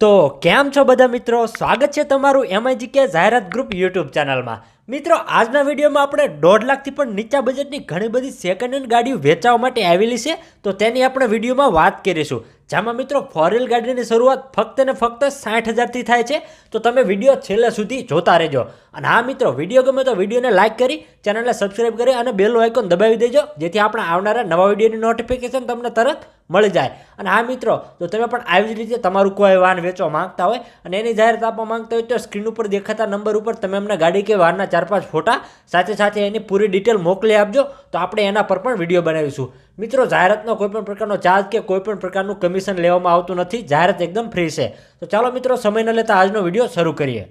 તો કેમ છો બધા મિત્રો? સ્વાગત છે તમારું એમઆઈજીકે જાહેરાત ગ્રુપ યુટ્યુબ ચેનલમાં. મિત્રો, આજના વિડીયોમાં આપણે દોઢ લાખથી પણ નીચા બજેટની ઘણી બધી સેકન્ડ હેન્ડ ગાડીઓ વેચાવા માટે આવેલી છે, તો તેની આપણે વિડીયોમાં વાત કરીશું. જેમાં મિત્રો ફોરેલ ગાડીની શરૂઆત ફક્ત ને ફક્ત સાઠ હજારથી થાય છે, તો તમે વીડિયો છેલ્લે સુધી જોતા રહેજો. અને હા મિત્રો, વીડિયો ગમે તો વિડીયોને લાઇક કરી, ચેનલને સબસ્ક્રાઇબ કરી અને બેલ આઇકોન દબાવી દેજો, જેથી આપણે આવનારા નવા વિડીયોની નોટિફિકેશન તમને તરત મળી જાય. અને હા મિત્રો તો તમે પણ આવી જ રીતે તમારું કોઈ વાહન વેચવા માંગતા હોય અને એની જાહેરાત આપવા માંગતા હોય તો સ્ક્રીન ઉપર દેખાતા નંબર ઉપર તમે અમને ગાડી કે વાહનના ચાર પાંચ ફોટા સાથે સાથે એની પૂરી ડિટેલ મોકલી આપજો, તો આપણે એના પર પણ વીડિયો બનાવીશું. મિત્રો, જાહેરાતનો કોઈપણ પ્રકારનો ચાર્જ કે કોઈપણ પ્રકારનું કમિશન લેવામાં આવતું નથી, જાહેરાત એકદમ ફ્રી છે. તો ચાલો મિત્રો, સમય ન લેતા આજનો વીડિયો શરૂ કરીએ.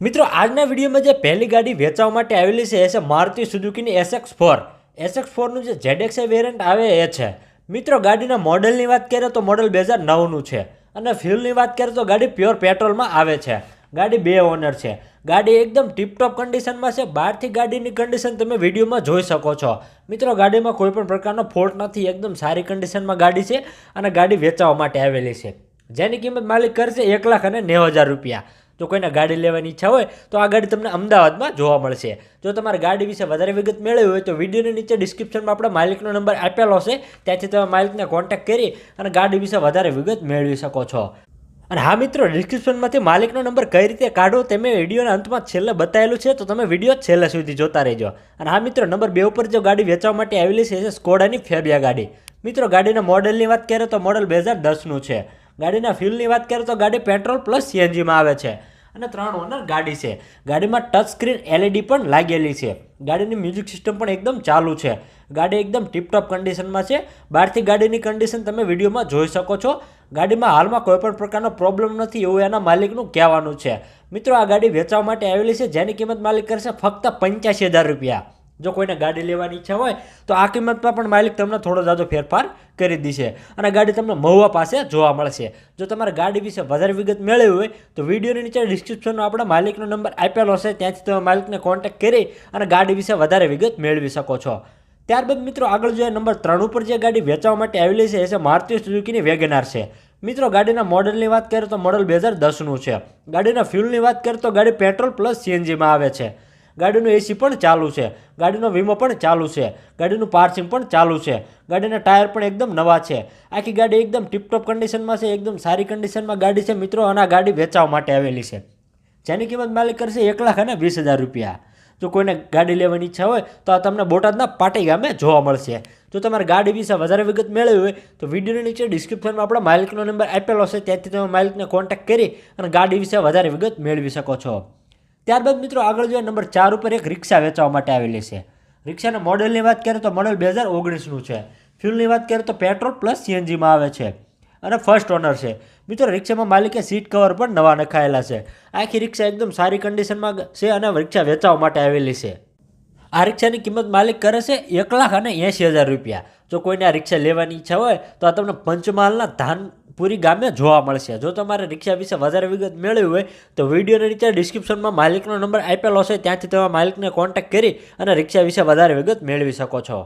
મિત્રો, આજના વિડીયોમાં જે પહેલી ગાડી વેચવા માટે આવેલી છે એ છે મારુતિ સુઝુકીની એસએક્સ ફોર. એસએક્સ ફોરનું જે જેડએક્સ વેરિયન્ટ આવે એ છે. મિત્રો, ગાડીના મોડલની વાત કરીએ તો મોડલ બે નવનું છે અને ફ્યુલની વાત કરીએ તો ગાડી પ્યોર પેટ્રોલમાં આવે છે. ગાડી બે ઓનર છે. ગાડી એકદમ ટીપટોપ કન્ડિશનમાં છે. બહારથી ગાડીની કન્ડિશન તમે વિડીયોમાં જોઈ શકો છો. મિત્રો, ગાડીમાં કોઈ પણ પ્રકારનો ફોલ્ટ નથી. એકદમ સારી કન્ડિશનમાં ગાડી છે અને ગાડી વેચવા માટે આવેલી છે. જેની કિંમત માલિક કરશે એક લાખ અને નેવું હજાર રૂપિયા. જો કોઈને ગાડી લેવાની ઈચ્છા હોય, તો આ ગાડી તમને અમદાવાદમાં જોવા મળશે. જો તમારે ગાડી વિશે વધારે વિગત મેળવી હોય, તો વિડીયોની નીચે ડિસ્ક્રિપ્શનમાં આપણે માલિકનો નંબર આપેલો છે. ત્યાંથી તમે માલિકને કોન્ટેક્ટ કરી અને ગાડી વિશે વધારે વિગત મેળવી શકો છો. અને હા મિત્રો ડિસ્ક્રિપ્શનમાંથી માલિકનો નંબર કઈ રીતે કાઢો તે મેં વિડીયોના અંતમાં છેલ્લે બતાવેલું છે, તો તમે વીડિયો છેલ્લે સુધી જોતા રહેજો. અને હા મિત્રો, નંબર બે ઉપર જો ગાડી વેચવા માટે આવેલી છે સ્કોડાની ફેબિયા ગાડી. મિત્રો, ગાડીના મોડલની વાત કરીએ તો મોડલ બે હજાર દસનું છે. ગાડીના ફ્યુલની વાત કરીએ તો ગાડી પેટ્રોલ પ્લસ સીએનજીમાં આવે છે. અને ત્રણ ઓનર ગાડી છે. ગાડીમાં ટચ સ્ક્રીન એલઈડી પણ લાગેલી છે. ગાડીની મ્યુઝિક સિસ્ટમ પણ એકદમ ચાલુ છે. ગાડી એકદમ ટીપટોપ કન્ડિશનમાં છે. બહારથી ગાડીની કન્ડિશન તમે વિડીયોમાં જોઈ શકો છો. ગાડીમાં હાલમાં કોઈપણ પ્રકારનો પ્રોબ્લેમ નથી એવું એના માલિકનું કહેવાનું છે. મિત્રો, આ ગાડી વેચવા માટે આવેલી છે. જેની કિંમત માલિક કરશે ફક્ત પંચ્યાસી હજાર રૂપિયા. જો કોઈને ગાડી લેવાની ઈચ્છા હોય, તો આ કિંમતમાં પણ માલિક તમને થોડો જાજો ફેરફાર કરી દેશે અને ગાડી તમને મહુવા પાસે જોવા મળશે. જો તમારે ગાડી વિશે વધારે વિગત મેળવી હોય, તો વિડીયોની નીચે ડિસ્ક્રિપ્શનમાં આપણે માલિકનો નંબર આપેલો હશે ત્યાંથી તમે માલિકને કોન્ટેક્ટ કરી અને ગાડી વિશે વધારે વિગત મેળવી શકો છો. ત્યારબાદ મિત્રો, આગળ જોઈએ નંબર ત્રણ ઉપર જે ગાડી વેચવા માટે આવેલી છે, એ છે મારુતિ સુઝુકીની વેગેનાર છે. મિત્રો, ગાડીના મોડલની વાત કરીએ તો મોડલ બે હજાર દસનું છે. ગાડીના ફ્યુલની વાત કરીએ તો ગાડી પેટ્રોલ પ્લસ સીએનજીમાં આવે છે. ગાડીનું એસી પણ ચાલુ છે. ગાડીનો વીમો પણ ચાલુ છે. ગાડીનું પાર્સિંગ પણ ચાલુ છે. ગાડીના ટાયર પણ એકદમ નવા છે. આખી ગાડી એકદમ ટીપટોપ કન્ડિશનમાં છે, એકદમ સારી કન્ડિશનમાં ગાડી છે. મિત્રો, અને આ ગાડી વેચવા માટે આવેલી છે. જેની કિંમત માલિક કરશે એક લાખ અને વીસ હજાર રૂપિયા. જો કોઈને ગાડી લેવાની ઈચ્છા હોય, તો આ તમને બોટાદના પાટી ગામે જોવા મળશે. જો તમારે ગાડી વિશે વધારે વિગત મેળવી હોય, તો વિડીયોની નીચે ડિસ્ક્રિપ્શનમાં આપણા માલિકનો નંબર આપેલો છે. ત્યાંથી તમે માલિકને કોન્ટેક્ટ કરી અને ગાડી વિશે વધારે વિગત મેળવી શકો છો. ત્યારબાદ મિત્રો આગળ જોઈએ, નંબર ચાર ઉપર એક રિક્ષા વેચવા માટે આવેલી છે. રિક્ષાના મોડલની વાત કરીએ તો મોડલ બે હજાર ઓગણીસનું છે. ફ્યુલની વાત કરીએ તો પેટ્રોલ પ્લસ સીએનજીમાં આવે છે અને ફર્સ્ટ ઓનર છે. મિત્રો રિક્ષામાં માલિકે સીટ કવર પણ નવા નખાયેલા છે. આખી રિક્ષા એકદમ સારી કન્ડિશનમાં છે અને રિક્ષા વેચવા માટે આવેલી છે. આ રિક્ષાની કિંમત માલિક કરે છે એક લાખ અને એંશી હજાર રૂપિયા. જો કોઈને આ રિક્ષા લેવાની ઈચ્છા હોય તો આ તમને પંચમહાલના ધાનપુરી ગામે જોવા મળશે. જો તમારે રિક્ષા વિશે વધારે વિગત મેળવી હોય, તો વિડીયોની નીચે ડિસ્ક્રિપ્શનમાં માલિકનો નંબર આપેલો છે. ત્યાંથી તમે માલિકને કોન્ટેક્ટ કરી અને રિક્ષા વિશે વધારે વિગત મેળવી શકો છો.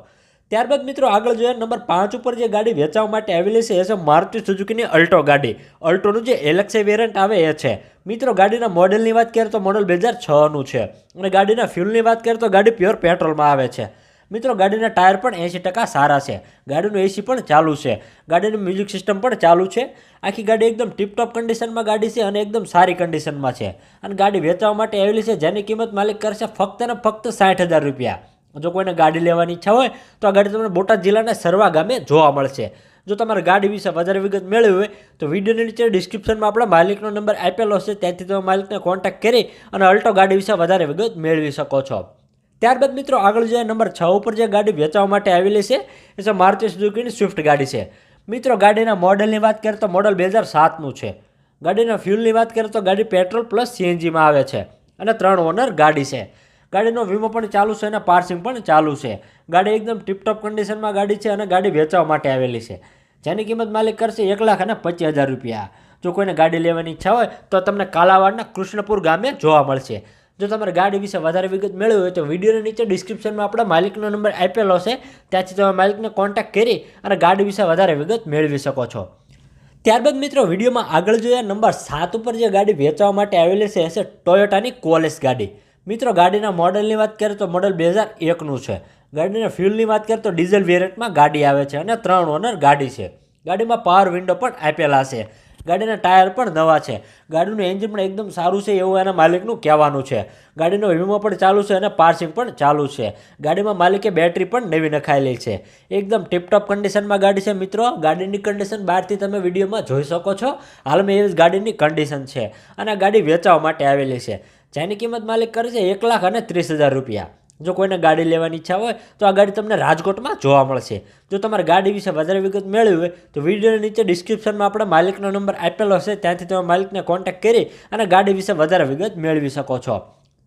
ત્યારબાદ મિત્રો આગળ જોઈએ નંબર પાંચ ઉપર જે ગાડી વેચાવા માટે આવેલી છે, એ છે મારુતિ સુઝુકીની અલ્ટો ગાડી. અલ્ટોનું જે એલેક્સી વેરિયન્ટ આવે, એ છે. મિત્રો, ગાડીના મોડલની વાત કરીએ તો મોડલ બે હજાર છનું છે અને ગાડીના ફ્યુલની વાત કરીએ તો ગાડી પ્યોર પેટ્રોલમાં આવે છે. મિત્રો, ગાડીના ટાયર પણ એંસી ટકા સારા છે. ગાડીનું એસી પણ ચાલુ છે. ગાડીનું મ્યુઝિક સિસ્ટમ પણ ચાલુ છે. આખી ગાડી એકદમ ટીપટોપ કન્ડિશનમાં ગાડી છે અને એકદમ સારી કન્ડિશનમાં છે. અને ગાડી વેચવા માટે આવેલી છે, જેની કિંમત માલિક કરશે ફક્ત ને ફક્ત સાઠ હજાર રૂપિયા. જો કોઈને ગાડી લેવાની ઈચ્છા હોય, તો આ ગાડી તમને બોટાદ જિલ્લાના સરવા ગામે જોવા મળશે. જો તમારે ગાડી વિશે વધારે વિગત મેળવી હોય, તો વિડીયોની નીચે ડિસ્ક્રિપ્શનમાં આપણા માલિકનો નંબર આપેલો છે ત્યાંથી તમે માલિકને કોન્ટેક્ટ કરી અને અલ્ટો ગાડી વિશે વધારે વિગત મેળવી શકો છો. ત્યારબાદ મિત્રો આગળ જે નંબર છ ઉપર જે ગાડી વેચવા માટે આવેલી છે, એ છે મારુતિ સુઝુકીની સ્વિફ્ટ ગાડી છે. મિત્રો ગાડીના મોડલની વાત કરીએ તો મોડલ બે હજાર સાતનું છે. ગાડીના ફ્યુલની વાત કરીએ તો ગાડી પેટ્રોલ પ્લસ સીએનજીમાં આવે છે અને ત્રણ ઓનર ગાડી છે. ગાડીનો વીમો પણ ચાલુ છે અને પાર્સિંગ પણ ચાલુ છે. ગાડી એકદમ ટીપટોપ કન્ડિશનમાં ગાડી છે અને ગાડી વેચવા માટે આવેલી છે. જેની કિંમત માલિક કરશે એક લાખ અને પચીસ હજાર રૂપિયા. જો કોઈને ગાડી લેવાની ઈચ્છા હોય તો તમને કાલાવાડના કૃષ્ણપુર ગામે જોવા મળશે. જો તમારે ગાડી વિશે વધારે વિગત મેળવી હોય તો વિડીયોની નીચે ડિસ્ક્રિપ્શનમાં આપણા માલિકનો નંબર આપેલો છે. ત્યાંથી તમે માલિકને કોન્ટેક્ટ કરી અને ગાડી વિશે વધારે વિગત મેળવી શકો છો. ત્યારબાદ મિત્રો, વિડીયોમાં આગળ જોયા નંબર સાત ઉપર જે ગાડી વેચવા માટે આવેલી છે, એ છે ટોયોટાની કોલેસ ગાડી. મિત્રો, ગાડીના મોડલની વાત કરીએ તો મોડલ બે હજાર એકનું છે. ગાડીના ફ્યુલની વાત કરીએ તો ડીઝલ વેરિયન્ટમાં ગાડી આવે છે અને ત્રણ ઓનર ગાડી છે. ગાડીમાં પાવર વિન્ડો પણ આપેલા છે. ગાડીના ટાયર પણ નવા છે. ગાડીનું એન્જિન પણ એકદમ સારું છે એવું એના માલિકનું કહેવાનું છે. ગાડીનો વીમો પણ ચાલુ છે અને પાર્સિંગ પણ ચાલુ છે. ગાડીમાં માલિકે બેટરી પણ નવી નખાયેલી છે. એકદમ ટીપટોપ કન્ડિશનમાં ગાડી છે મિત્રો. ગાડીની કન્ડિશન બહારથી તમે વિડીયોમાં જોઈ શકો છો. હાલમાં એવી ગાડીની કન્ડિશન છે અને ગાડી વેચાવા માટે આવેલી છે. જેની કિંમત માલિક કરે છે એક લાખ અને ત્રીસ હજાર રૂપિયા. જો કોઈને ગાડી લેવાની ઈચ્છા હોય, તો આ ગાડી તમને રાજકોટમાં જોવા મળશે. જો તમારે ગાડી વિશે વધારે વિગત મેળવી હોય, તો વિડીયોની નીચે ડિસ્ક્રિપ્શનમાં આપણે માલિકનો નંબર આપેલો હશે, ત્યાંથી તમે માલિકને કોન્ટેક્ટ કરી અને ગાડી વિશે વધારે વિગત મેળવી શકો છો.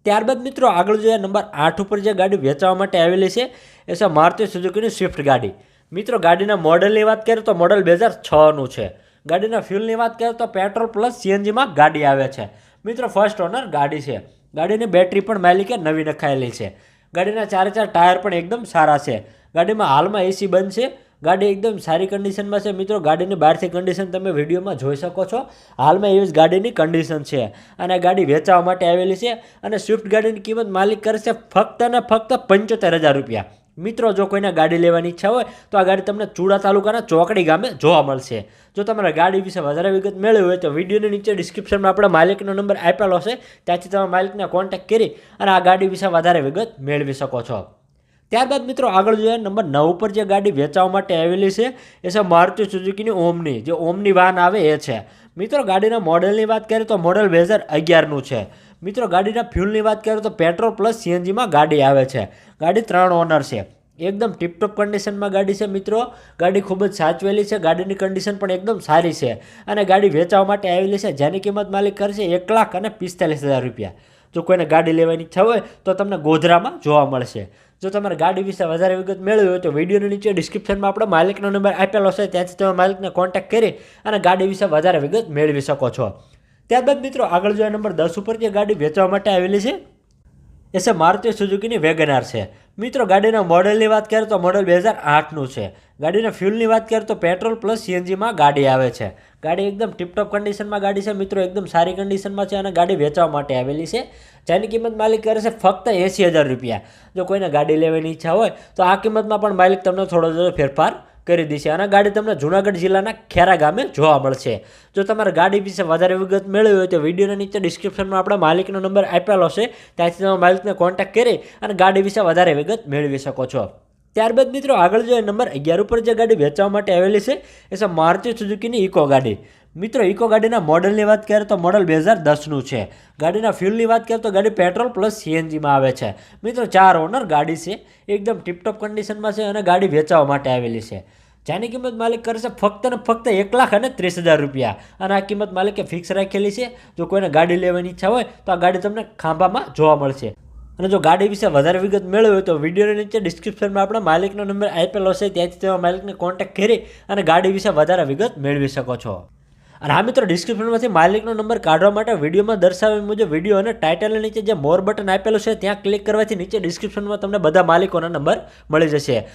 ત્યારબાદ મિત્રો, આગળ જોઈએ નંબર આઠ ઉપર જે ગાડી વેચવા માટે આવેલી છે, એ છે મારુતિ સુઝુકીની સ્વિફ્ટ ગાડી. મિત્રો, ગાડીના મોડલની વાત કરીએ તો મોડલ બે હજાર છનું છે. ગાડીના ફ્યુલની વાત કરીએ તો પેટ્રોલ પ્લસ સીએનજીમાં ગાડી આવે છે. મિત્રો ફર્સ્ટ ઓનર ગાડી છે. ગાડીની બેટરી પણ માલિકે નવી નખાયેલી છે. ગાડીના ચારે ચાર ટાયર પણ એકદમ સારા છે. ગાડીમાં હાલમાં એસી બંધ છે. ગાડી એકદમ સારી કન્ડિશનમાં છે. મિત્રો, ગાડીની બહારથી કન્ડિશન તમે વિડીયોમાં જોઈ શકો છો. હાલમાં એવી જ ગાડીની કન્ડિશન છે. અને ગાડી વેચાવા માટે આવેલી છે. અને સ્વિફ્ટ ગાડીની કિંમત માલિક કરશે ફક્ત અને ફક્ત પંચોતેર હજાર રૂપિયા. મિત્રો, જો કોઈને ગાડી લેવાની ઈચ્છા હોય, તો આ ગાડી તમને ચૂડા તાલુકાના ચોકડી ગામે જોવા મળશે. જો તમારે ગાડી વિશે વધારે વિગત મેળવી હોય, તો વિડીયોની નીચે ડિસ્ક્રિપ્શનમાં આપણે માલિકનો નંબર આપેલો છે ત્યાંથી તમે માલિકને કોન્ટેક્ટ કરી અને આ ગાડી વિશે વધારે વિગત મેળવી શકો છો. ત્યારબાદ મિત્રો, આગળ જોઈએ નંબર નવ ઉપર જે ગાડી વેચવા માટે આવેલી છે, એ છે મારુતિ સુઝુકીની ઓમની જે ઓમની વાહન આવે એ છે. મિત્રો, ગાડીના મોડેલની વાત કરીએ તો મોડેલ બે હજાર અગિયારનું છે. મિત્રો, ગાડીના ફ્યુલની વાત કરીએ તો પેટ્રોલ પ્લસ સીએનજીમાં ગાડી આવે છે. ગાડી ત્રણ ઓનર છે. એકદમ ટીપટોપ કન્ડિશનમાં ગાડી છે મિત્રો. ગાડી ખૂબ જ સાચવેલી છે. ગાડીની કન્ડિશન પણ એકદમ સારી છે. અને ગાડી વેચવા માટે આવેલી છે. જેની કિંમત માલિક કરશે એક લાખ અને પિસ્તાલીસ હજાર રૂપિયા. જો કોઈને ગાડી લેવાની ઈચ્છા હોય તો તમને ગોધરામાં જોવા મળશે. જો તમારે ગાડી વિશે વધારે વિગત મેળવી હોય તો વિડીયોની નીચે ડિસ્ક્રિપ્શનમાં આપણે માલિકનો નંબર આપેલો છે. ત્યાંથી તમે માલિકને કોન્ટેક્ટ કરી અને ગાડી વિશે વધારે વિગત મેળવી શકો છો. ત્યારબાદ મિત્રો, આગળ જોઈએ નંબર દસ ઉપર જે ગાડી વેચવા માટે આવેલી છે, એ છે મારુતિ સુઝુકીની વેગનાર છે. મિત્રો, ગાડીના મોડલની વાત કરીએ તો મોડલ બે હજાર આઠનું છે. ગાડીના ફ્યુલની વાત કરીએ તો પેટ્રોલ પ્લસ સીએનજીમાં ગાડી આવે છે. ગાડી એકદમ ટિપટોપ કન્ડિશનમાં ગાડી છે. મિત્રો, એકદમ સારી કન્ડિશનમાં છે અને ગાડી વેચવા માટે આવેલી છે. જેની કિંમત માલિક કરે છે ફક્ત એંસી હજાર રૂપિયા. જો કોઈને ગાડી લેવાની ઈચ્છા હોય, તો આ કિંમતમાં પણ માલિક તમને થોડો થોડો ફેરફાર કરી દેશે અને ગાડી તમને જુનાગઢ જિલ્લાના ખેરા ગામે જોવા મળશે. જો તમારે ગાડી વિશે વધારે વિગત મેળવી હોય તો વિડીયોના નીચે ડિસ્ક્રિપ્શનમાં આપણા માલિકનો નંબર આપેલો છે. ત્યાંથી તમે માલિકને કોન્ટેક્ટ કરી અને ગાડી વિશે વધારે વિગત મેળવી શકો છો. ત્યારબાદ મિત્રો આગળ જોઈએ નંબર અગિયાર ઉપર જે ગાડી વેચવા માટે આવેલી છે. એ છે મારુતિ સુઝુકીની ઇકો ગાડી. મિત્રો, ઇકો ગાડીના મોડલની વાત કરીએ તો મોડલ બે હજાર દસનું છે. ગાડીના ફ્યુલની વાત કરીએ તો ગાડી પેટ્રોલ પ્લસ સીએનજીમાં આવે છે. મિત્રો, ચાર ઓનર ગાડી છે, એકદમ ટીપટોપ કન્ડિશનમાં છે અને ગાડી વેચવા માટે આવેલી છે. જેની કિંમત માલિક કરશે ફક્ત ને ફક્ત એક લાખ અને ત્રીસ હજાર રૂપિયા. અને આ કિંમત માલિકે ફિક્સ રાખેલી છે. જો કોઈને ગાડી લેવાની ઈચ્છા હોય તો આ ગાડી તમને ખાંભામાં જોવા મળશે. અને જો ગાડી વિશે વધારે વિગત મેળવી હોય તો વિડીયોની નીચે ડિસ્ક્રિપ્શનમાં આપણે માલિકનો નંબર આપેલો છે. ત્યાંથી તમે માલિકને કોન્ટેક્ટ કરી અને ગાડી વિશે વધારે વિગત મેળવી શકો છો. અને આ મિત્રો ડિસ્ક્રિપ્શનમાંથી માલિકનો નંબર કાઢવા માટે વિડીયોમાં દર્શાવ્યા મુજબ વીડિયો અને ટાઇટલની નીચે જે મોર બટન આપેલું છે, ત્યાં ક્લિક કરવાથી નીચે ડિસ્ક્રિપ્શનમાં તમને બધા માલિકોના નંબર મળી જશે.